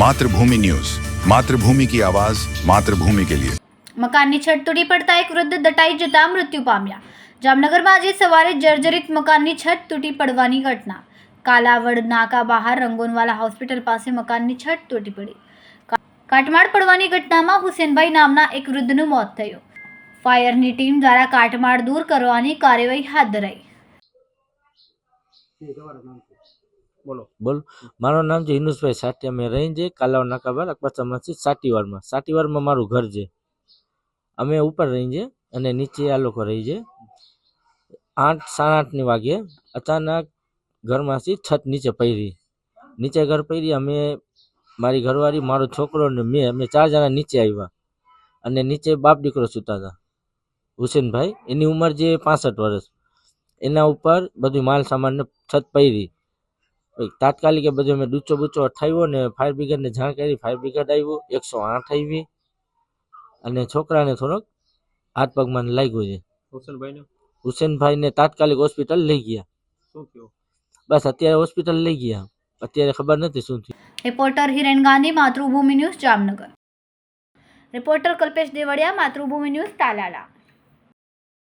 Mathrubhumi news. Mathrubhumi કી આવાજ, માતૃભૂમિ કે લિયે. મકાનની છત તૂટી પડતા એક વૃદ્ધ દટાઈ જતા મૃત્યુ પામ્યા. જામનગરમાં આજે સવારે જર્જરિત મકાનની છત તૂટી પડવાની ઘટના. કાલાવડ, નાકા બહાર રંગોનવાલા હોસ્પિટલ પાસે મકાનની છત તૂટી પડી કાટમાળ પડવાની ઘટનામાં હુસેનભાઈ નામના એક વૃદ્ધનું મોત થયું. ફાયરની ટીમ દ્વારા કાટમાળ દૂર કરવાની કાર્યવાહી હાથ ધરાઈ. બોલો. બોલો. મારું નામ છે હિન્દુસભાઈ સાટિયા મેં રહી છે કાલાવ નાકાબાર અકબરસા મસ્જિદ સાટીવારમાં સાટીવારમાં મારું ઘર છે. અમે ઉપર રહી છે અને નીચે આ લોકો રહી છે. આઠ, સાડા આઠની વાગે અચાનક ઘરમાંથી છત નીચે પડી. નીચે ઘર પડી, અમે મારી ઘરવાળી, મારો છોકરો ને મેં, અમે ચાર જણા નીચે આવ્યા અને નીચે બાપ દીકરો સૂતા હતા. હુસેનભાઈ, એની ઉંમર જે પાસઠ વર્ષ. એના ઉપર બધું માલ સામાનને છત પછી તાત્કાલિક એ બધું અમે ડૂચો બૂચો અઠાવ્યો ને ફાયર બ્રિગેડને જાણ કરી ફાયર બ્રિગેડ આવ્યું એકસો આઠ આવી. અને છોકરાને થોડોક હાથ પગમાં લાગ્યું છે. હુસેનભાઈને? હુસેનભાઈને તાત્કાલિક હોસ્પિટલ લઈ ગયા. શું થયું? બસ અત્યારે હોસ્પિટલ લઈ ગયા. અત્યારે ખબર નથી શું થયું. Reporter Hiren Gandhi Matrubhumi news Jamnagar. Reporter Kalpesh Devadiya Matrubhumi news Talala.